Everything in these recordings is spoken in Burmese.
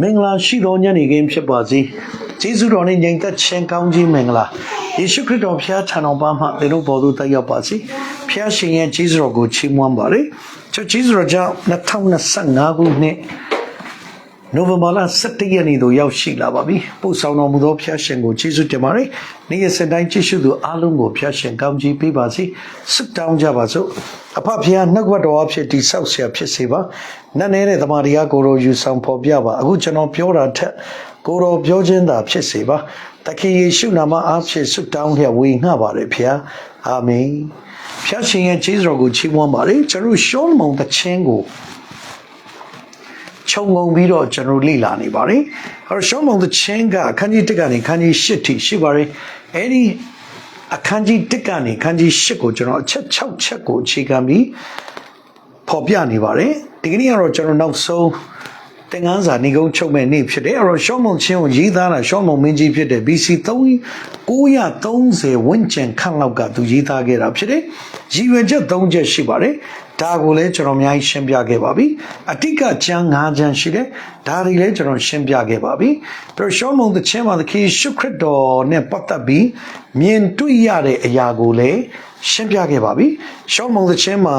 မင်္ဂလာရှိသောညနေခင်းဖြစ်ပါစေကျေးဇူးတော်နဲ့ညီသက်ချင်းကောင်းခြင်းမင်္ဂလာယေရှုခရစ်တော်ဖျားထံတော်ပါမှသင်တို့ပေါ်သို့တက်ရောက်ပါစေဖျားရှင်ရဲ့ကျေးဇူးတော်ကိုချီးမွမ်းပါရစေကျွန်တော်ကျေးဇူးတော်ကြောင့်2025ခုနှစ် နိုဝင်ဘာလ17ရက်နေ့သို့ရောက်ရှိလာပါပြီပို့ဆောင်တော်မူသောဖျားရှင်ကိုကျေးဇူးတင်ပါတယ်နေ့ရက်စင်တိုင်းကြည့်ရှုသူအားလုံးကိုဖျားရှင်ကောင်းချီးပေးပါစေဆုတောင်းကြပါစို့အဖဖျားနှုတ်ကပတ်တော်အဖြစ်တိဆောက်ဆရာဖြစ်စေပါနတ်နေတဲ့တမန်တရားကိုယ်တော်ယူဆောင်ဖော်ပြပါအခုကျွန်တော်ပြောတာထက်ကိုယ်တော်ပြောခြင်းသာဖြစ်စေပါသခင်ယေရှုနာမအားဖြင့်ဆုတောင်းလျက်ဝေငှပါတယ်ဖျားအာမင်ဖျားရှင်ရဲ့ကျေးဇူးတော်ကိုချီးမွမ်းပါတယ်ကျွန်တော်ရှောလမုန်တခြင်းကို ခြုံငုံပြီးတော့ကျွန်တော်လေ့လာနေပါတယ်။အဲတော့ရှောင်းမောင်သချင်းကအခန်းကြီး1ကနေအခန်းကြီး8ထိရှိပါတယ်။အဲဒီအခန်းကြီး1ကနေအခန်းကြီး8ကိုကျွန်တော်အချက်6ချက်ကိုအခြေခံပြီးဖော်ပြနေပါတယ်။ဒီကနေ့ကတော့ကျွန်တော်နောက်ဆုံးသင်ခန်းစာနေကုန်းချုပ်မဲ့နေ့ဖြစ်တယ်။အဲတော့ရှောင်းမောင်ချင်းကိုရေးသားတာရှောင်းမောင်မင်းကြီးဖြစ်တဲ့ BC 3930ဝန်းကျင်ခန့်လောက်ကသူရေးသားခဲ့တာဖြစ်တယ်။ရည်ရွယ်ချက်3ချက်ရှိပါတယ်။ ဒါကိုလည်းကျွန်တော်အများကြီးရှင်းပြခဲ့ပါပြီအတိတ်ကကျမ်း၅ကျမ်းရှိတယ်ဒါတွေလည်းကျွန်တော်ရှင်းပြခဲ့ပါပြီပြီးတော့ရှောမုန်သချင်းမှာသခင်ရှုခရစ်တော်နဲ့ပတ်သက်ပြီးမြင်တွေ့ရတဲ့အရာကိုလည်းရှင်းပြခဲ့ပါပြီရှောမုန်သချင်းမှာ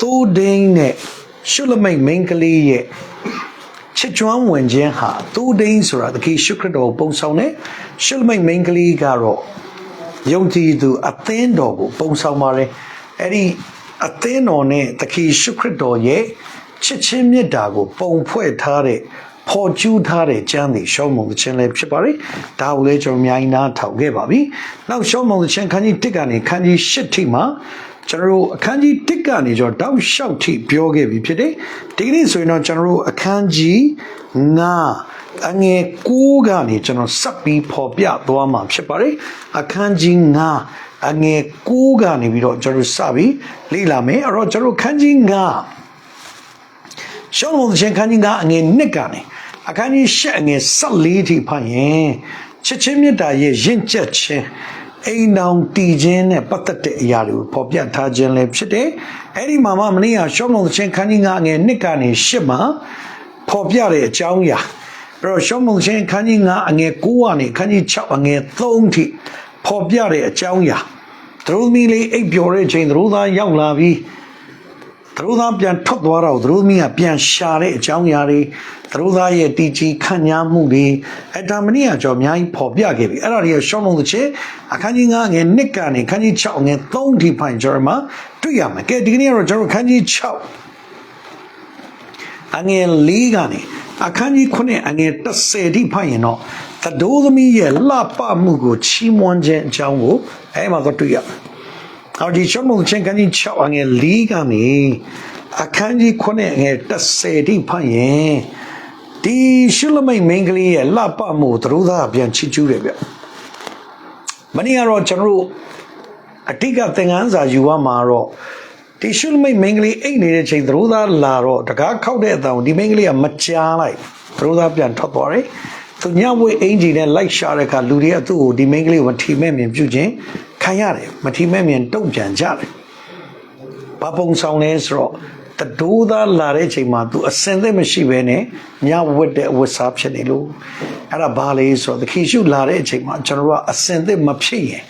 သိုးဒိန်းနဲ့ရှုလမိတ်မိန်းကလေးရဲ့ချစ်ကြွမ်းဝင်ခြင်းဟာသိုးဒိန်းဆိုတာသခင်ရှုခရစ်တော်ကိုပုံဆောင်တဲ့ရှုလမိတ်မိန်းကလေးကတော့ယုံကြည်သူအသင်းတော်ကိုပုံဆောင်ပါတယ်အဲ့ဒီ အသင်းတော်နဲ့သခင်ရှုခရစ်တော်ရဲ့ချစ်ချင်းမြတ်တာကို ပုံဖွဲ့ထားတဲ့ဖော်ကျူးထားတဲ့ကျမ်းတွေရှောင်းမုံခြင်းလည်းဖြစ်ပါတယ်။ဒါကိုလည်းကျွန်တော်အများကြီးနားထောင်ခဲ့ပါပြီ။နောက်ရှောင်းမုံခြင်းခန်းကြီး1ကနေခန်းကြီး8ထိမှာကျွန်တော်တို့အခန်းကြီး1ကနေကျွန်တော်တောက်လျှောက်ထိပြောခဲ့ပြီဖြစ်တယ်။ဒီကနေ့ဆိုရင်တော့ကျွန်တော်တို့အခန်းကြီး9အငယ်6ကနေကျွန်တော်ဆက်ပြီးဖော်ပြသွားမှာဖြစ်ပါတယ်။အခန်းကြီး9 အငယ်6ကနေပြီးတော့ကျွန်တော်စပြီးလေ့လာမယ်အဲ့တော့ကျွန်တော်ခန်းကြီး9ရှောင်းလုံးချင်းခန်းကြီး9အငယ်1ကနေအခန်းကြီး10အငယ်14ထိဖတ်ရင်ချစ်ချင်းမြတ်တာရဲ့ရင့်ကျက်ခြင်းအိမ်တော်တည်ခြင်းနဲ့ပတ်သက်တဲ့အရာတွေကိုဖော်ပြထားခြင်းလည်းဖြစ်တယ်အဲ့ဒီမှာမှမနေ့ကရှောင်းလုံးချင်းခန်းကြီး9အငယ်1ကနေ10မှာဖော်ပြတဲ့အကြောင်းအရာပြီးတော့ရှောင်းလုံးချင်းခန်းကြီး9အငယ်9ကနေခန်းကြီး6အငယ်3ထိ ဖော်ပြတဲ့အကြောင်းအရာသူတို့သမီးလေးအိပ်ပျော်တဲ့ချိန်သူတို့သားရောက်လာပြီးသူတို့သားပြန်ထွက်သွားတော့သူတို့သမီးကပြန်ရှာတဲ့အကြောင်းအရာတွေသူတို့သားရဲ့တီကြီးခံညာမှုတွေအတာမနီကကြောင့်အများကြီးဖော်ပြခဲ့ပြီအဲ့ဒါတွေကရှောင်းလုံးတစ်ချက်အခန်းကြီး9ငယ်1ကနေအခန်းကြီး6ငယ်3ထိဖိုင်ကျော်မှာတွေ့ရမယ်ကဲဒီကနေ့ကတော့ကျွန်တော်အခန်းကြီး6အငယ်၄ကနေအခန်းကြီး9အငယ်10ထိဖိုင်ရင်တော့ သဒိုးသမီးရဲ့လှပမှုကိုချီးမွမ်းခြင်းအကြောင်းကိုအဲမှာတော့တွေ့ရမယ်။အော်ဒီရှုံးမုံချင်းခန်းကြီး6အငယ်4ကနေအခန်းကြီး9အငယ်10ထိဖိုင်ရင်ဒီရှုလမိတ်မင်းကလေးရဲ့လှပမှုသတို့သားပြန်ချီးကျူးတယ်ဗျ။မနေ့ကတော့ကျွန်တော်တို့အတိတ်ကသင်ခန်းစာယူရမှာတော့ဒီရှုလမိတ်မင်းကလေးအိတ်နေတဲ့ချိန်သတို့သားလာတော့တကားခောက်တဲ့အတောင်ဒီမင်းကလေးကမကြားလိုက်သတို့သားပြန်ထွက်သွားတယ် သူညဝေးအင်ဂျီနဲ့လိုက်ရှာတဲ့အခါလူတွေကသူ့ကိုဒီမင်းကလေးကိုမထီမဲ့မြင်ပြုခြင်းခံရတယ်မထီမဲ့မြင်တုံ့ပြန်ကြတယ်ဘာပုံဆောင်လဲဆိုတော့တဒိုးသားလာတဲ့ချိန်မှာ तू အစင်သက်မရှိဘဲနဲ့ညဝတ်တဲ့အဝတ်စားဖြစ်နေလို့အဲ့ဒါဘာလဲဆိုတော့သခင်ရှုလာတဲ့အချိန်မှာကျွန်တော်တို့ကအစင်သက်မဖြစ်ရင်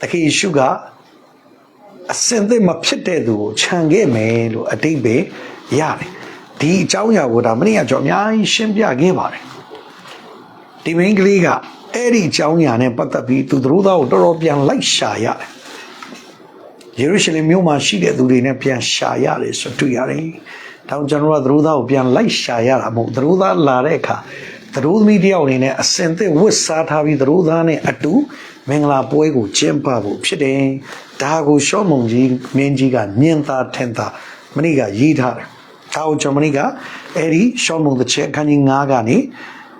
သခင်ရှုကအစင်သက်မဖြစ်တဲ့သူကိုခြံခဲ့မယ်လို့အတိတ်ပဲရတယ်ဒီအကြောင်းအရာကိုဒါမနေ့ကကျွန်တော်အများကြီးရှင်းပြခဲ့ပါတယ် ဒီမင်းကလေးကအဲ့ဒီအကြောင်းအရာနဲ့ပတ်သက်ပြီးသူတို့သားကိုတော်တော်ပြန်လိုက်ရှာရတယ်ယေရုရှလင်မြို့မှာရှိတဲ့သူတွေနဲ့ပြန်ရှာရတယ်ဆိုတွေ့ရတယ်။တောင်ကျွန်တော်ကသတို့သားကိုပြန်လိုက်ရှာရတာမဟုတ်သတို့သားလာတဲ့အခါသတို့သမီးတယောက်အနေနဲ့အစင်သက်ဝတ်စားထားပြီးသတို့သားနဲ့အတူမင်္ဂလာပွဲကိုကျင်းပဖို့ဖြစ်တယ်။ဒါကိုရှော့မုံကြီးမင်းကြီးကမြင်သာထင်သာမနေ့ကရေးထားတယ်။ဒါကိုကျွန်တော်မနေ့ကအဲ့ဒီရှော့မုံတစ်ချက်အခန်းကြီး9ကနေ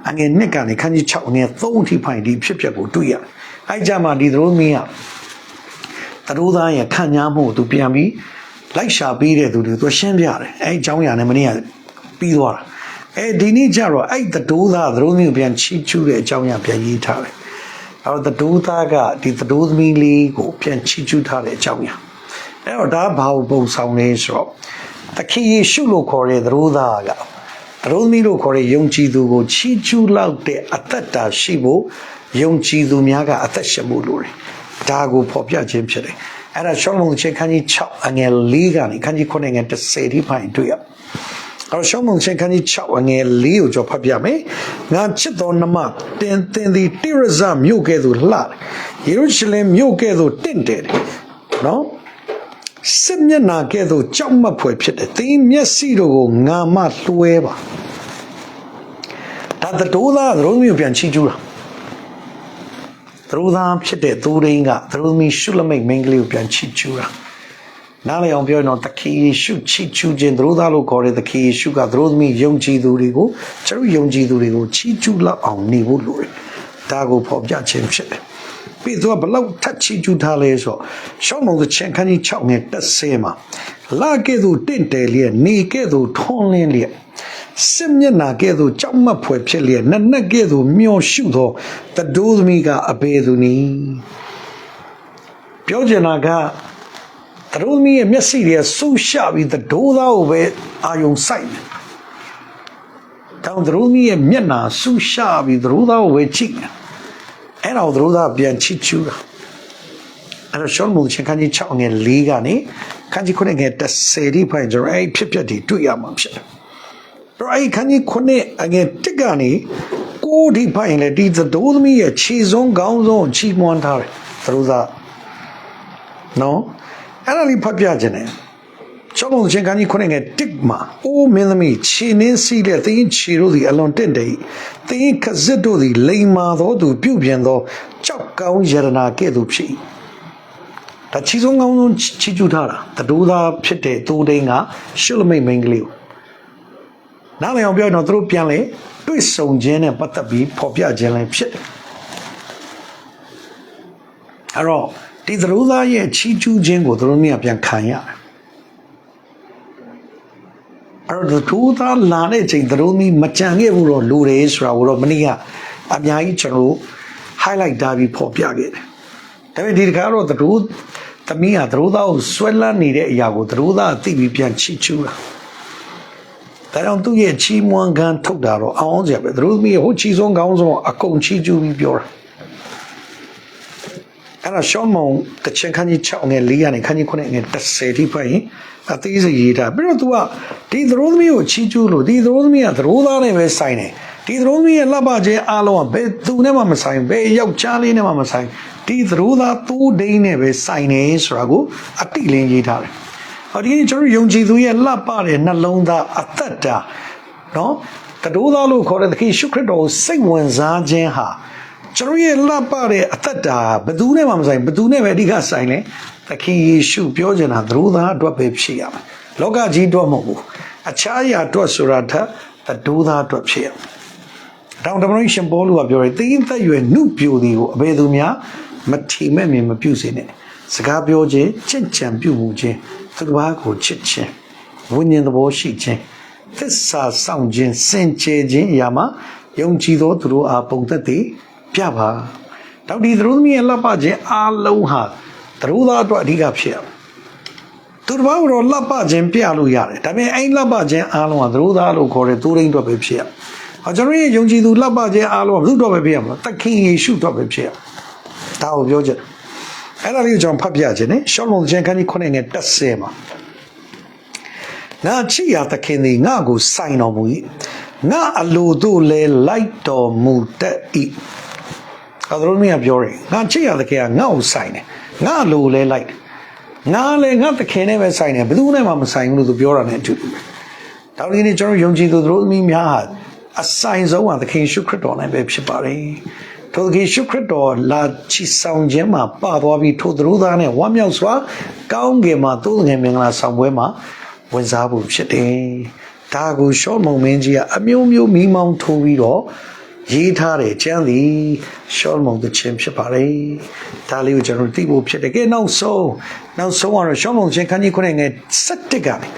အငယ်1ကနေခန်းကြီး6အငယ်3အထိဖိုင်ဒီဖြစ်ပျက်ကိုတွေ့ရတယ်။အဲ့ကြမှာဒီသတို့သမီးကသတို့သားရဲ့ခံညာမှုကိုသူပြန်ပြီးလိုက်ရှာပေးတဲ့သူတွေသူရှင်းပြတယ်အဲအကြောင်းအရာနဲ့မနေ့ကပြီးသွားတာအဲဒီနေ့ကျတော့အဲ့သတို့သားသတို့သမီးကိုပြန်ချီးကျူးတဲ့အကြောင်းအရာပြန်ရေးထားတယ်အဲတော့သတို့သားကဒီသတို့သမီးလေးကိုပြန်ချီးကျူးထားတဲ့အကြောင်းအရာအဲတော့ဒါဘာကိုပုံဆောင်လဲဆိုတော့သခင်ယေရှုလို့ခေါ်တဲ့သတို့သားက သတို့သမီးတို့ခေါ်တဲ့ယုံကြည်သူကိုချီးကျူးလောက်တဲ့အသက်တာရှိဖို့ယုံကြည်သူများကအသက်ရှင်မှုလိုတယ်ဒါကိုဖော်ပြခြင်းဖြစ်တယ်အဲ့ဒါရှောင်းလုံးချင်းခန်းကြီး6အငယ်၄ကနေခန်းကြီး9ငယ်10ထိဖိုင်တွေ့ရအဲ့ရှောင်းလုံးချင်းခန်းကြီး6အငယ်၄ကိုကြောဖတ်ပြမယ်ငါချစ်တော်နှမတင်တင်သည်တိရဇမြို့ကဲ့သို့လှယေရုရှလင်မြို့ကဲ့သို့တင့်တယ်နော် စစ်မျက်နာကဲ့သို့ကြောက်မက်ဖွယ်ဖြစ်တယ်။သင်မျက်စိတို့ကိုငါမလွှဲပါ။ဒါသတိုးသားသတို့မျိုးပြန်ချီးကျူးတာ။သတို့သားဖြစ်တဲ့သူရင်းကသတို့မျိုးရှုလမိတ်မင်းကလေးကိုပြန်ချီးကျူးတာ။နားလည်အောင်ပြောရင်တော့သခင်ယေရှုချီးကျူးခြင်းသတို့သားလို့ခေါ်တဲ့သခင်ယေရှုကသတို့သမီးယုံကြည်သူတွေကိုကျွန်တော်ယုံကြည်သူတွေကိုချီးကျူးလောက်အောင်နေဖို့လိုတယ်။ဒါကိုဖော်ပြခြင်းဖြစ်တယ်။ ပြီးတော့ဘလောက်ထက်ချီကျူးထားလဲဆိုတော့ရှောင်းမုံကချင်ခန်းကြီး6နဲ့တက်ဆဲမှာလာကဲ့သို့တင့်တယ်လျက်နေကဲ့သို့ထွန်းလင်းလျက်စစ်မျက်နာကဲ့သို့ကြောက်မက်ဖွယ်ဖြစ်လျက်နက်နက်ကဲ့သို့မျောရှုသောတတိုးသမီးကအဘေသူနီပြောချင်တာကတတိုးသမီးရဲ့မျက်စိတွေဆူရှပြီးတတိုးသားကိုပဲအာယုံဆိုင်တယ်တောင်တတိုးသမီးရဲ့မျက်နာဆူရှပြီးတတိုးသားကိုပဲကြည့်တယ် အဲ့တော့သူတို့ကပြန်ချစ်ချူတာအဲ့တော့ရှောင်းမူချင်းခန်းကြီး6ငယ်4ကနေခန်းကြီး9ငယ်10ဒီဖိုင်ကျွန်တော်အဲ့ဖြစ်ဖြစ်ဒီတွေ့ရမှာဖြစ်တယ်။တော့အဲ့ခန်းကြီး9အငယ်1ကနေ6ဒီဖိုင်လေဒီသတို့သမီးရဲ့ခြေစုံခေါင်းစုံချီးမွမ်းထားတယ်သူတို့ကနော်အဲ့ဒါလေးဖတ်ပြခြင်းနဲ့ ကျောင်းချင်းခန်းကြီးခုနှစ်ငယ်တစ်မှာအိုးမင်းသမီးခြေနှင်းစီးတဲ့သင်ခြေတို့သည်အလွန်တင့်တယ်သင်ခဇစ်တို့သည်လိမ္မာသောသူပြုတ်ပြင်သောကြောက်ကောင်းယရနာကဲ့သို့ဖြစ်၏ဒါချီဆုံးကောင်းဆုံးချီကျူးထားတာတတိုးသားဖြစ်တဲ့သိုးတိန်ကရှုလမိတ်မိန်ကလေးကိုနားလည်အောင်ပြောရင်တော့သူတို့ပြန်လေတွေ့ဆုံခြင်းနဲ့ပတ်သက်ပြီးဖော်ပြခြင်းလည်းဖြစ်တယ်အဲ့တော့ဒီသရိုးသားရဲ့ချီးကျူးခြင်းကိုသူတို့မြတ်ပြန်ခံရတယ် အဲ့တော့သူသားလာတဲ့ချိန်သတို့မီမကြံခဲ့ဘူးတော့လူတယ်ဆိုတာကိုတော့မနေ့ကအများကြီးကျွန်တော်တို့ highlight တာပြီးဖော်ပြခဲ့တယ်။ဒါပေမဲ့ဒီတခါတော့သတို့သမီးကသတို့သားကိုဆွဲလန်းနေတဲ့အရာကိုသတို့သားသိပြီးပြန်ချီချူတာ။ဒါကြောင့်သူ့ရဲ့ချီးမွမ်းခံထုတ်တာတော့အောင်းစရာပဲသတို့သမီးဟိုချီဆုံးကောင်းဆုံးအကုန်ချီကျူးပြီးပြောတာ။ အဲ့ဒါရှောင်းမုံတချင်ခန်းကြီး6ငယ်4ကနေခန်းကြီး9ငယ်10ထိဖိုင်အသေးစိတ်ရေးတာပြီးတော့ तू ကဒီသရိုးသမီးကိုချီးကျူးလို့ဒီသရိုးသမီးကသရိုးသားနဲ့ပဲဆိုင်တယ်ဒီသရိုးသမီးရဲ့လှပခြင်းအားလုံးကဘယ်သူနဲ့မှမဆိုင်ဘယ်ယောက်ျားလေးနဲ့မှမဆိုင်ဒီသရိုးသားသိုးဒိန်းနဲ့ပဲဆိုင်နေဆိုတာကိုအတိလင်းရေးထားတယ်ဟောဒီကျွန်တော်ယုံကြည်သူရဲ့လှပတဲ့နှလုံးသားအသက်တာနော်တတိုးသားလို့ခေါ်တဲ့သခင်ရှုခရစ်တော်ကိုစိတ်ဝင်စားခြင်းဟာ ကျွန်တော်ရဲ့လှပတဲ့အသက်တာဘယ်သူနဲ့မှမဆိုင်ဘယ်သူနဲ့ပဲအဓိကဆိုင်လဲသခင်ယေရှုပြောချင်တာသရိုးသားအတွက်ပဲဖြစ်ရမယ်လောကကြီးအတွက်မဟုတ်ဘူးအခြားအရာအတွက်ဆိုတာထက်သတိုးသားအတွက်ဖြစ်ရမယ်တောင်တမန်ရှင်ပေါလုကပြောတယ်တင်းသက်ရွယ်နှုပြိုသည်ကိုအဘယ်သူများမထီမဲ့မြင်မပြုစေနဲ့စကားပြောခြင်းချင့်ချံပြုမှုခြင်းသူတစ်ပါးကိုချစ်ခြင်းဝိညာဉ်သဘောရှိခြင်းသစ္စာဆောင်ခြင်းစင်ကြယ်ခြင်းအရာမှာယုံကြည်သောသူတို့အားပုံသက်သည် ပြပါတောက်ဒီသူတို့သမီးရဲ့လှပခြင်းအားလုံးဟာသူတို့သားအတွက်အဓိကဖြစ်ရမယ်သူတစ်ပါးကတော့လှပခြင်းပြလို့ရတယ်ဒါပေမဲ့အဲ့လှပခြင်းအားလုံးကသူတို့သားလို့ခေါ်တဲ့သူရင်းအတွက်ပဲဖြစ်ရမယ်ဟောကျွန်တော်ရဲ့ယုံကြည်သူလှပခြင်းအားလုံးကဘုသူ့အတွက်ပဲဖြစ်ရမှာသခင်ယေရှုအတွက်ပဲဖြစ်ရဒါကိုပြောချက်အဲ့ဒါလေးကိုကျွန်တော်ဖတ်ပြခြင်းနဲ့ရှောလုံးခြင်းခန်းကြီး9ငယ်တက်ဆဲမှာငါချစ်ရသခင်သည်ငါကိုစိုင်တော်မူ၏ငါအလိုတို့လဲလိုက်တော်မူတတ်၏ အဒရုမီကပြောတယ်ငါချစ်ရသခင်ကငါ့ကိုစိုင်တယ်ငါအလိုလဲလိုက်တယ်ငါလည်းငါသခင်နဲ့ပဲဆိုင်တယ်ဘယ်သူနဲ့မှမဆိုင်ဘူးလို့သူပြောတာ ਨੇ အတူတူပဲဒါဒီနေ့ကျွန်တော်ယုံကြည်သူတို့သမီးများဟာအဆိုင်ဆုံးဟာသခင်ရှုခရစ်တော်နဲ့ပဲဖြစ်ပါတယ်ထိုသခင်ရှုခရစ်တော်လာချီဆောင်ခြင်းမှာပါသွားပြီးထိုသူတို့သားနဲ့ဝမ်းမြောက်စွာကောင်းကင်မှာသို့ငယ်မင်္ဂလာဆောင်ပွဲမှာဝင်စားဖို့ဖြစ်တယ်ဒါကိုရှော့မုံမင်းကြီးကအမျိုးမျိုးမိမောင်းထိုးပြီးတော့ ရေးထားတယ်ကျမ်းသည်ရှော့မုံတဲ့ချင်းဖြစ်ပါတယ်ဒါလေးကိုကျွန်တော်သိဖို့ဖြစ်တယ်ကဲနောက်ဆုံးနောက်ဆုံးကတော့ရှော့မုံချင်းခန်းကြီးခုနှစ်ငယ်7ကနေ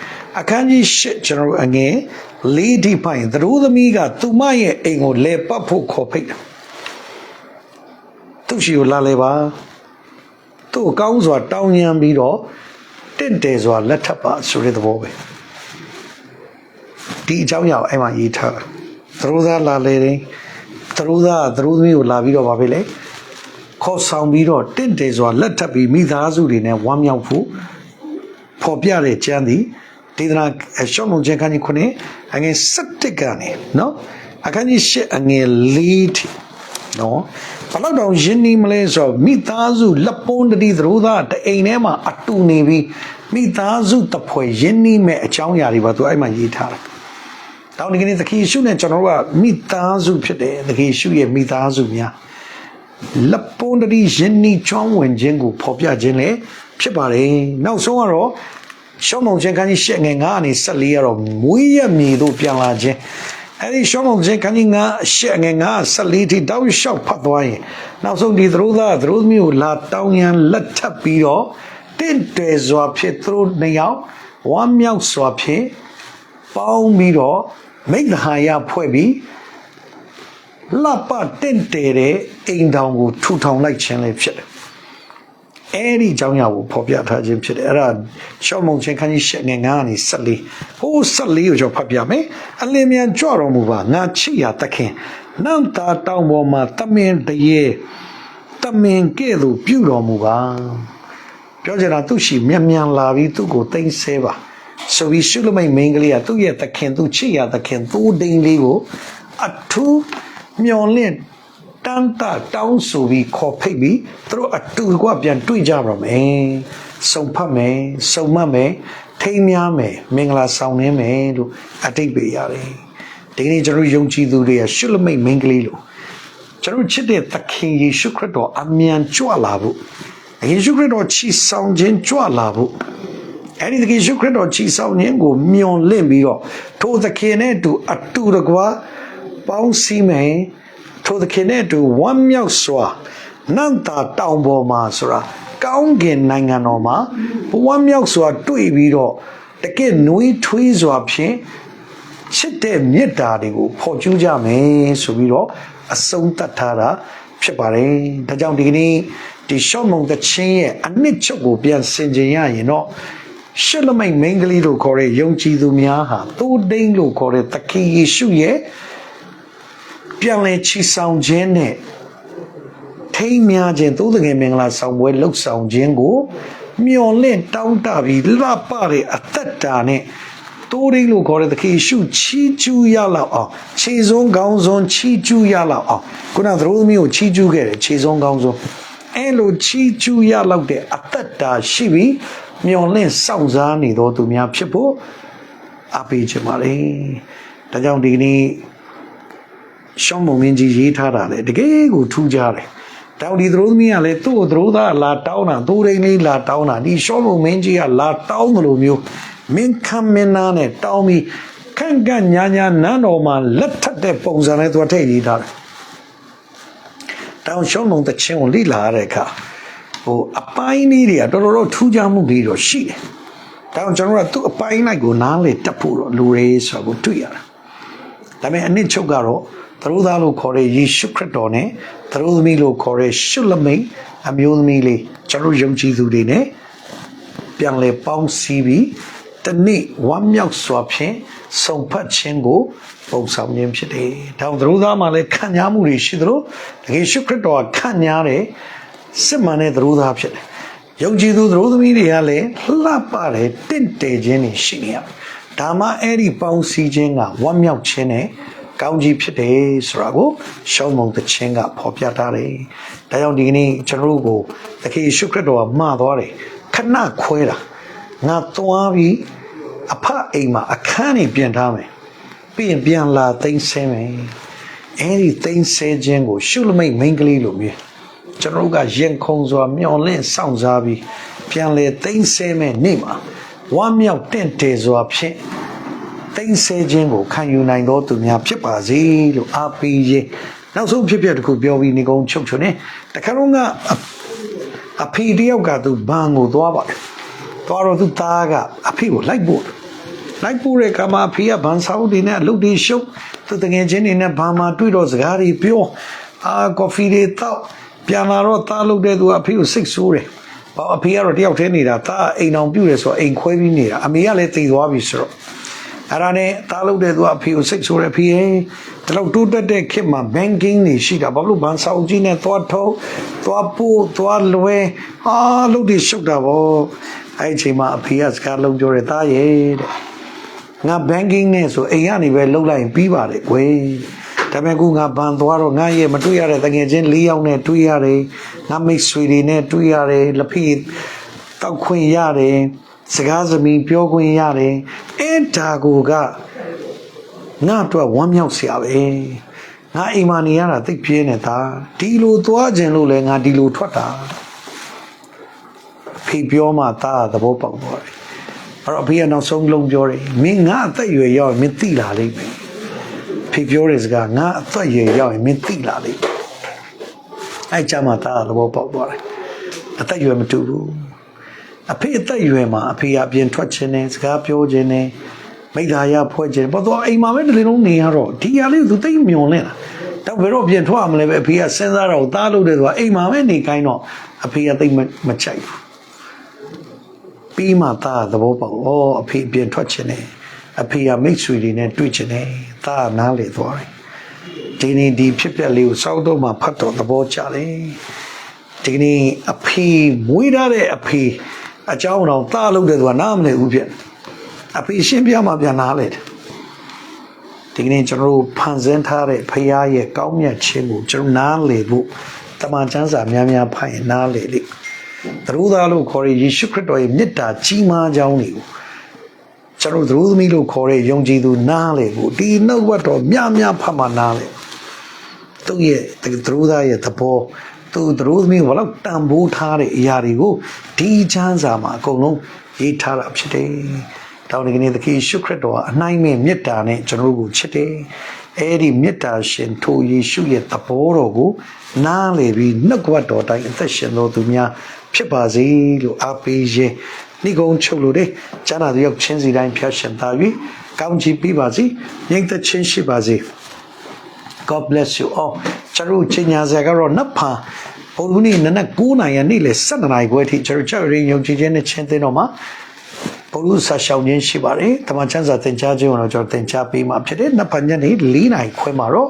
အခန်းကြီး8ကျွန်တော်အငယ်လေးဒီပိုင်သရိုးသမီးကသူမရဲ့အိမ်ကိုလဲပတ်ဖို့ခေါ်ဖိတ်တာသူ့ရှိကိုလာလဲပါသူ့ကောင်းစွာတောင်းညံပြီးတော့တင့်တယ်စွာလက်ထပ်ပါဆိုတဲ့သဘောပဲဒီအကြောင်းအရာကိုအဲ့မှာရေးထားတာသရိုးသားလာလေတယ် သရိုးသားကသရိုးသမီးကိုလာပြီးတော့ဗာပဲလေခေါ်ဆောင်ပြီးတော့တင့်တယ်စွာလက်ထပ်ပြီးမိသားစုတွေနဲ့ဝမ်းမြောက်ဖို့ဖော်ပြတဲ့ကျမ်းသည်ဒေသနာအရှောင်းလုံးကျမ်းခန်းကြီးခုနှစ်အငယ်7ကနေနော်အခန်းကြီး8အငယ်4ထိနော်ဘလောက်တောင်ယဉ်နီးမလဲဆိုတော့မိသားစုလက်ပွန်းတတိသရိုးသားတအိမ်ထဲမှာအတူနေပြီးမိသားစုတဖွဲယဉ်နီးမဲ့အကြောင်းအရာတွေပါသူအဲ့မှာရေးထားတယ်။ တောင်းဒီကနေ့သခင်ယေရှုနဲ့ကျွန်တော်တို့ကမိသားစုဖြစ်တယ်သခင်ယေရှုရဲ့မိသားစုများလက်ပွန်းတတိယဉ်နီးချောင်းဝင်ခြင်းကိုဖော်ပြခြင်းလည်းဖြစ်ပါတယ်။နောက်ဆုံးကတော့ရှောင်းမောင်ခြင်းခန်းကြီးရှက်ငယ်9အနေ14ကတော့မွေးရမြေတို့ပြန်လာခြင်းအဲ့ဒီရှောင်းမောင်ခြင်းခန်းကြီး9ရှက်ငယ်9 14ထိတောက်လျှောက်ဖတ်သွားရင်နောက်ဆုံးဒီသရိုးသားသရိုးမျိုးလာတောင်းရန်လက်ထပ်ပြီးတော့တင့်တယ်စွာဖြစ်သူတို့နှစ်ယောက်ဝမ်းမြောက်စွာဖြစ် ပေါင်းပြီးတော့မိဂ္ဂဟာယဖွဲ့ပြီးလပတင့်တယ်တဲ့အိမ်တောင်ကိုထူထောင်လိုက်ခြင်းလည်းဖြစ်တယ်အဲ့ဒီအကြောင်းအရာကိုဖော်ပြထားခြင်းဖြစ်တယ်အဲ့ဒါရှောင်းမုံချင်းခန်းကြီးရှက်ငယ်ငါးကနေ14ဟိုး14ကိုကျွန်တော်ဖတ်ပြမယ်အလင်းမြန်ကြွတော်မူပါငါချစ်ရသခင်နန့်တာတောင်ပေါ်မှာတမင်တရေတမင်ကဲ့သို့ပြုတော်မူပါပြောချင်တာသူရှိမြန်မြန်လာပြီးသူ့ကိုတိမ့်ဆဲပါ ဆိုပြီးရှုလမိတ်မင်းကလေးကသူ့ရဲ့သခင်သူ့ချစ်ရသခင်သူ့ဒိန်လေးကိုအထူးမျော်လင့်တန်တာတောင်းဆိုပြီးခေါ်ဖိတ်ပြီးသူတို့အတူတကွပြန်တွေ့ကြပါမယ်စုံဖတ်မယ်စုံမတ်မယ်ထိမ်းများမယ်မင်္ဂလာဆောင်နေမယ်လို့အတိတ်ပေးရတယ်ဒီကနေ့ကျွန်တော်ယုံကြည်သူတွေကရှုလမိတ်မင်းကလေးလို့ကျွန်တော်ချစ်တဲ့သခင်ယေရှုခရစ်တော်အမြန်ကြွလာဖို့ယေရှုခရစ်တော်ချီဆောင်ခြင်းကြွလာဖို့ အဲ့ဒီသခင်ယေရှုခရစ်တော်ချီဆောင်ခြင်းကိုမျှော်လင့်ပြီးတော့ထိုသခင်နဲ့အတူအတူတကွပေါင်းစည်းမယ်ထိုသခင်နဲ့အတူဝမ်းမြောက်စွာနန့်တာတောင်ပေါ်မှာဆိုတာကောင်းကင်နိုင်ငံတော်မှာဝမ်းမြောက်စွာတွေ့ပြီးတော့တကယ်နွေးထွေးစွာဖြင့်ချစ်တဲ့မေတ္တာတွေကိုဖော်ကျူးကြမယ်ဆိုပြီးတော့အဆုံးသတ်ထားတာဖြစ်ပါတယ်။ဒါကြောင့်ဒီကနေ့ဒီရှော့မုံတချင်းရဲ့အနှစ်ချုပ်ကိုပြန်ဆင်ခြင်ရရင်တော့ ရှစ်လမိတ်မင်းကလေးလို့ခေါ်တဲ့ယုံကြည်သူများဟာသိုးတိန်လို့ခေါ်တဲ့သခင်ယေရှုရဲ့ပြန်လည်ချီဆောင်ခြင်းနဲ့ထိမ်းများခြင်းသို့တကယ်မင်္ဂလာဆောင်ပွဲလှုပ်ဆောင်ခြင်းကိုမျော်လင့်တောင်းတပြီးလှပတဲ့အသက်တာနဲ့တိုးရင်းလို့ခေါ်တဲ့သခင်ရှုချီးကျူးရလောက်အောင်ခြေစုံကောင်းစွန်းချီးကျူးရလောက်အောင်ခုနသရိုးသမီးကိုချီးကျူးခဲ့တယ်ခြေစုံကောင်းစွန်းအဲလိုချီးကျူးရလောက်တဲ့အသက်တာရှိပြီး မျော်လင့်စောင့်စားနေတော်သူများဖြစ်ဖို့အပေးချင်ပါလေဒါကြောင့်ဒီကနေ့ရှောင်းမုံမင်းကြီးရေးထားတာလေတကယ်ကိုထူးကြတယ်တောင်ဒီသရိုးသမီးကလည်းသူ့ကိုသရိုးသားလာတောင်းတာသူ့ရင်းလေးလာတောင်းတာဒီရှောင်းမုံမင်းကြီးကလာတောင်းတယ်လို့မျိုးမင်းခံမင်းနာနဲ့တောင်းပြီးခန့်ကန့်ညာညာနန်းတော်မှာလက်ထပ်တဲ့ပုံစံနဲ့သူကထည့်ရေးထားတယ်တောင်ရှောင်းမုံတချင်းကိုလိလာရတဲ့အခါ ဟိုအပိုင်းလေးတွေကတော်တော်တော့ထူးခြားမှုတွေတော့ရှိတယ်ဒါကြောင့်ကျွန်တော်ကသူ့အပိုင်းလိုက်ကိုနားလေတက်ဖို့တော့လူရေးဆိုတော့တွေ့ရတာဒါပေမဲ့အနစ်ချုပ်ကတော့သရိုးသားလို့ခေါ်တဲ့ယေရှုခရစ်တော်နဲ့သရိုးသမီးလို့ခေါ်တဲ့ရှုလမိတ်အမျိုးသမီးလေးကျွန်တော်ယုံကြည်သူတွေနဲ့ပြန်လဲပေါင်းစည်းပြီးတနေ့ဝမ်းမြောက်စွာဖြင့်စုံဖတ်ခြင်းကိုပုံဆောင်ခြင်းဖြစ်တယ်။ဒါကြောင့်သရိုးသားမှာလည်းခံညားမှုတွေရှိသလိုတကယ်ရှုခရစ်တော်ကခံညားတဲ့ စစ်မှန်တဲ့သရိုးသားဖြစ်တယ်။ယုံကြည်သူသရိုးသမီးတွေကလည်းလှပတယ်တင့်တယ်ခြင်းတွေရှိနေရတယ်။ဒါမှအဲ့ဒီပေါင်းစည်းခြင်းကဝမ်းမြောက်ခြင်းနဲ့ကောင်းကြီးဖြစ်တယ်ဆိုတာကိုရှောင်းမုံတခြင်းကဖော်ပြထားတယ်။ဒါကြောင့်ဒီကနေ့ကျွန်တော်တို့ကိုသခင်ယေရှုခရစ်တော်ကမှားသွားတယ်။ခဏခွဲတာငါသွားပြီးအဖအိမ်မှာအခန်းနေပြန်ထားမယ်။ပြီးရင်ပြန်လာသိမ်းဆဲမယ်။အဲဒီသိမ်းဆဲခြင်းကိုရှုလမိတ်မိန်းကလေးလိုမျိုး ကျွန်တော်တို့ကရင်ခုန်စွာမျောလင့်စောင့်စားပြီးပြန်လေသိမ်းဆဲမယ်နေ့မှာဝမ်းမြောက်တင့်တယ်စွာဖြင့်တိမ်ဆဲခြင်းကိုခံယူနိုင်သောသူများဖြစ်ပါစေလို့အားပေးခြင်းနောက်ဆုံးဖြစ်ဖြစ်တစ်ခုပြောပြီးနေကုန်းချုပ်ချုံနေတခါတော့ကအဖေတယောက်ကသူဘန်ကိုသွားပါတယ်သွားတော့သူသားကအဖေကိုလိုက်ပို့လိုက်ပို့တဲ့ကမှာအဖေကဘန်ဆောင်တွေနဲ့အလုပ်တွေရှုပ်သူတငယ်ချင်းတွေနဲ့ဘာမှတွေ့တော့စကားတွေပြောအာကော်ဖီတွေတောက် ပြန်လာတော့သားလုပ်တဲ့သူကအဖေကိုစိတ်ဆိုးတယ်ဘာအဖေကတော့တယောက်တည်းနေတာသားအိမ်အောင်ပြုတ်တယ်ဆိုတော့အိမ်ခွဲပြီးနေတာအမေကလည်းတည်သွားပြီဆိုတော့အဲ့ဒါနဲ့သားလို့တဲ့သူကအဖေကိုစိတ်ဆိုးတယ်ဖေရဲ့ဒီလောက်တိုးတက်တဲ့ခေတ်မှာ banking တွေရှိတာဘာလို့ဘန်ဆောင်ကြီးနဲ့သွားထုတ်သွားပို့သွားလွဲအားလို့ဒီရှုပ်တာဗောအဲ့ဒီအချိန်မှာအဖေကစကားလုံးပြောတယ်သားရဲ့တဲ့ငါ banking နဲ့ဆိုအိမ်ကနေပဲလှုပ်လိုက်ရင်ပြီးပါတယ်ကွယ် ဒါပေမဲ့ခုငါဘန်သွားတော့ငါရဲ့မတွေ့ရတဲ့တငယ်ချင်း၄ယောက်နဲ့တွေ့ရတယ်ငါမိတ်ဆွေတွေနဲ့တွေ့ရတယ်လက်ဖိတောက်ခွင့်ရတယ်စကားသမီးပြောခွင့်ရတယ်အဲ့ဒါကိုကငါအတွက်ဝမ်းမြောက်စရာပဲငါအိမ်မှာနေရတာသိပ်ပြင်းနေတာဒီလိုသွားခြင်းလို့လဲငါဒီလိုထွက်တာဖေပြောမှသားသဘောပေါက်သွားတယ်အဲ့တော့အဖေကနောက်ဆုံးလုံးပြောတယ်မင်းငါအသက်အရွယ်ရောက်ရင်မင်းသိလာလိမ့်မယ် ဖေပြောတဲ့စကားငါအသက်အရွယ်ရောက်ရင်မင်းသိလာလိမ့်မယ်အဲ့ကြမှာသားသဘောပေါက်သွားတယ်အသက်အရွယ်မတူဘူးအဖေအသက်အရွယ်မှာအဖေကအပြင်ထွက်ခြင်းနဲ့စကားပြောခြင်းနဲ့မိသားရဖွဲ့ခြင်းဘာတော့အိမ်မှာပဲတလေးလုံးနေရတော့ဒီဟာလေးသူသိမ့်မြုံလဲလားတော့ဘယ်တော့ပြင်ထွက်ရမလဲပဲအဖေကစဉ်းစားတော့သားလို့တယ်ဆိုတာအိမ်မှာပဲနေခိုင်းတော့အဖေကသိမ့်မချိုက်ဘူးပြီးမှသားသဘောပေါက်ဩအဖေပြင်ထွက်ခြင်းနဲ့ အဖေကမိတ်ဆွေတွေနဲ့တွေ့ခြင်းနဲ့သားနားလေသွားတယ်ဒီနေ့ဒီဖြစ်ပျက်လေးကိုစောက်တော့မှဖတ်တော့သဘောကျတယ်ဒီနေ့အဖေမွေးထားတဲ့အဖေအเจ้าတော်သားလို့တယ်ဆိုတာနားမလည်ဘူးဖြစ်အဖေရှင်းပြမှပြန်နားလေတယ်ဒီကနေ့ကျွန်တော်တို့ဖန်ဆင်းထားတဲ့ဖခင်ရဲ့ကောင်းမြတ်ခြင်းကိုကျွန်တော်နားလေဖို့တမန်ကျမ်းစာများများဖတ်ရင်နားလေလိမ့်သရူသားလို့ခေါ်တဲ့ယေရှုခရစ်တော်ရဲ့မေတ္တာကြီးမားကြောင်းတွေကို ကျွန်တော်တို့သရူသမီးလို့ခေါ်တဲ့ယုံကြည်သူနားလေဖို့ဒီနှုတ်ဝတ်တော်များများဖတ်မှနားလေသူ့ရဲ့သရူသားရဲ့သဘောသူသရူသမီးဘလောက်တန်ဖိုးထားတဲ့အရာတွေကိုဒီချမ်းစာမှာအကုန်လုံးရေးထားတာဖြစ်တယ်တောင်းဒီကနေ့သခင်ယေရှုခရစ်တော်ကအနိုင်မဲ့မေတ္တာနဲ့ကျွန်တော်တို့ကိုချစ်တယ်။အဲဒီမေတ္တာရှင်ထိုယေရှုရဲ့သဘောတော်ကိုနားလေပြီးနှုတ်ကပတ်တော်တိုင်းအသက်ရှင်တော်သူများဖြစ်ပါစေလို့အားပေးခြင်း နှိကုံချုပ်လို့တဲ့ကျမ်းစာတယောက်ချင်းစီတိုင်းဖျက်ရှင်သာ၍ကောင်းချီးပေးပါစေ။ညီသက်ချင်းရှိပါစေ။ God bless you all ကျွန်တော်ချင်းညာစရာကတော့နတ်ဖာဘုရားနေ့နနက်9နာရီနေ့လေ7နာရီခွဲအထိကျွန်တော်ကြောက်ရင်ယုံကြည်ခြင်းနဲ့ချင်းသိတော့မှာဘုရုဆာရှောင်းခြင်းရှိပါတယ်။တမန်ကျမ်းစာသင်ကြားခြင်းကိုတော့ကျွန်တော်သင်ကြားပေးမှာဖြစ်တယ်။နှစ်ပတ်ညနေ၄နာရီခွဲမှာတော့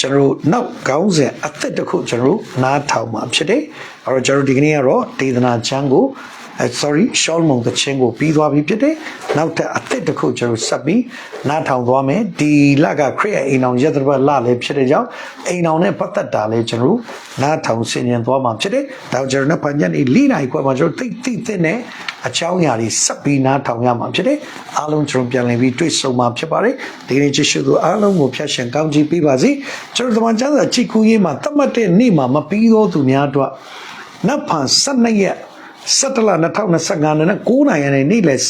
ကျွန်တော်တို့နောက်ကောင်းစဉ်အသက်တစ်ခုကျွန်တော်တို့နားထောင်မှာဖြစ်တယ်။အဲတော့ကျွန်တော်ဒီကနေ့ကတော့ဒေသနာကျမ်းကိုအဲ sorry ရှောလမုန်သချင်းကိုပြီးသွားပြီဖြစ်တယ်။နောက်ထပ်အသက်တစ်ခုကျွန်တော်ဆက်ပြီးနားထောင်သွားမယ်။ဒီလကခရစ်ရဲ့အိမ်အောင်ရသဘလလည်းဖြစ်တဲ့ကြောင့်အိမ်အောင်နဲ့ပတ်သက်တာလည်းကျွန်တော်တို့နားထောင်ဆင်ញင်သွားမှာဖြစ်တယ်။ဒါကြောင့်ကျွန်တော်နှစ်ပတ်ညနေ၄နာရီခွဲမှာကျွန်တော်သိသိသိနဲ့အချောင်းအရာတွေဆက်ပြီးနားထောင်ရမှာဖြစ်တယ်။အားလုံးကျွန်တော်ပြန်လည်ပြီးတွေ့ဆုံမှာဖြစ်ပါတယ်။ဒီကနေ့ကျေးဇူးသူအားလုံးကိုဖျက်ရှင်ကောင်းချီးပေးပါစေ။ကျွန်တော်တို့တမန်ကျမ်းစာကြည်ကူးရေးမှာတတ်မှတ်တဲ့နေ့မှာမပြီးသောသူများအတွက်နတ်ဖန်12ရက် 17လ2025နဲ့9နိုင်ရတဲ့နေ့လက်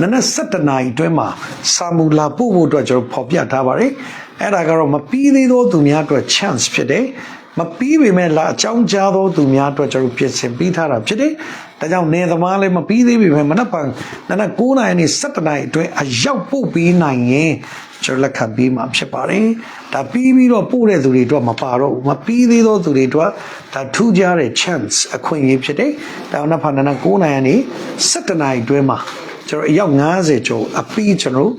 နန17နာရီအတွင်းမှာစာမူလာပို့ဖို့အတွက်ကျွန်တော်ဖော်ပြထားပါတယ်။အဲ့ဒါကတော့မပြီးသေးသောသူများအတွက် chance ဖြစ်တယ်။ မပြီးပေမဲ့လာအကြောင်းကြားသောသူများအတွက်ကျွန်တော်ပြင်ဆင်ပေးထားတာဖြစ်တယ်။ဒါကြောင့်နေသမားလည်းမပြီးသေးပေမဲ့မနက်ဖြန်နန9နိုင်နဲ့17နိုင်အတွင်းအရောက်ပို့ပေးနိုင်ရင်ကျွန်တော်လက်ခံပေးမှာဖြစ်ပါတယ်။ဒါပြီးပြီးတော့ပို့တဲ့သူတွေအတွက်မပါတော့ဘူး။မပြီးသေးသောသူတွေအတွက်ဒါထူးခြားတဲ့ chance အခွင့်အရေးဖြစ်တယ်။ဒါနောက်ဖန်နန9နိုင်ကနေ17နိုင်အတွင်းမှာကျွန်တော်အယောက်90ကျော်အပြီးကျွန်တော်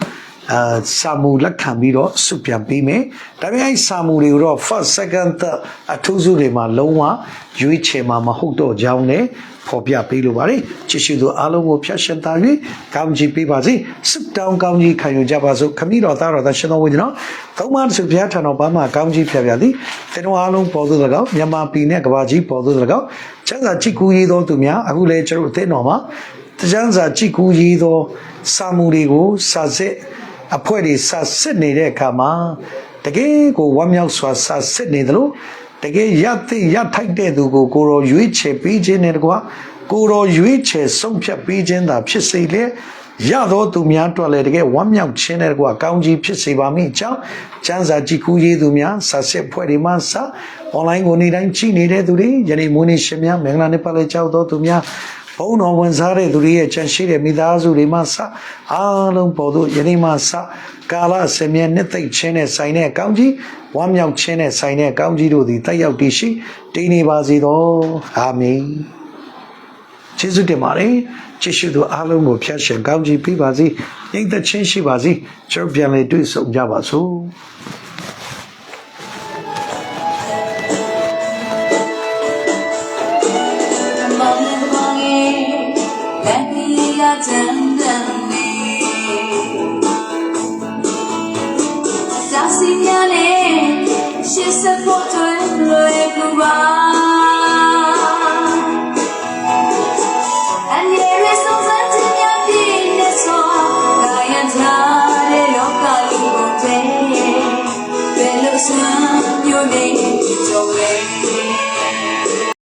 အာစာမူလက်ခံပြီးတော့စုပြန်ပေးမယ်။ဒါပေမဲ့အဲစာမူတွေကိုတော့ first second third အထူးစုတွေမှာလုံးဝရွေးချယ်မှာမဟုတ်တော့ကြောင်းနဲ့ဖော်ပြပေးလိုပါတယ်။ချစ်ရှိသူအားလုံးကိုဖျက်ရှင်သား၍ကောင်းချီးပေးပါစေ။စစ်တောင်းကောင်းကြီးခံယူကြပါစို့။ခမည်းတော်သားတော်သားရှင်တော်ဝိညာဉ်တော်သုံးပါးစုဘုရားထံတော်ဘာမှကောင်းကြီးဖျက်ပြသည်။သင်တို့အားလုံးပေါ်သို့၎င်းမြန်မာပြည်နဲ့ကမ္ဘာကြီးပေါ်သို့၎င်းချမ်းသာချစ်ကူးရေးသောသူများအခုလည်းကျွန်တော်အသင်းတော်မှာတန်းစာချစ်ကူးရေးသောစာမူတွေကိုစာစစ် အဖွဲ့တွေစာစစ်နေတဲ့အခါမှာတကယ်ကိုဝမ်းမြောက်စွာစာစစ်နေတယ်လို့တကယ်ရသိရထိုက်တဲ့သူကိုကိုရောရွေးချယ်ပေးခြင်းနဲ့တကွာကိုရောရွေးချယ်ဆုံးဖြတ်ပေးခြင်းသာဖြစ်စေလေရသောသူများအတွက်လည်းတကယ်ဝမ်းမြောက်ခြင်းနဲ့တကွာကောင်းကြီးဖြစ်စေပါမိကြောင်းကျမ်းစာကြည်ကူးရေးသူများစာစစ်ဖွဲ့တွေမှစ online ကိုနေ့တိုင်းကြည့်နေတဲ့သူတွေယနေ့မွေးနေ့ရှင်များမင်္ဂလာနေ့ပတ်လည်ကြောက်သောသူများ ဘုံတော်ဝင်စားတဲ့သူတွေရဲ့ချမ်းရှိတဲ့မိသားစုတွေမှစအားလုံးပေါ်သို့ယနေ့မှစကာလဆင်မြဲနှစ်သိမ့်ခြင်းနဲ့ဆိုင်တဲ့ကောင်းကြီးဝမ်းမြောက်ခြင်းနဲ့ဆိုင်တဲ့ကောင်းကြီးတို့သည်တက်ရောက်တည်ရှိတည်နေပါစေသောအာမင်ကျေးဇူးတင်ပါတယ်ကြည့်ရှုသူအားလုံးကိုဖျက်ရှင်ကောင်းချီးပေးပါစေညိမ့်သက်ချင်းရှိပါစေကျွန်တော်ပြန်လေတွေ့ဆုံကြပါစို့ ရ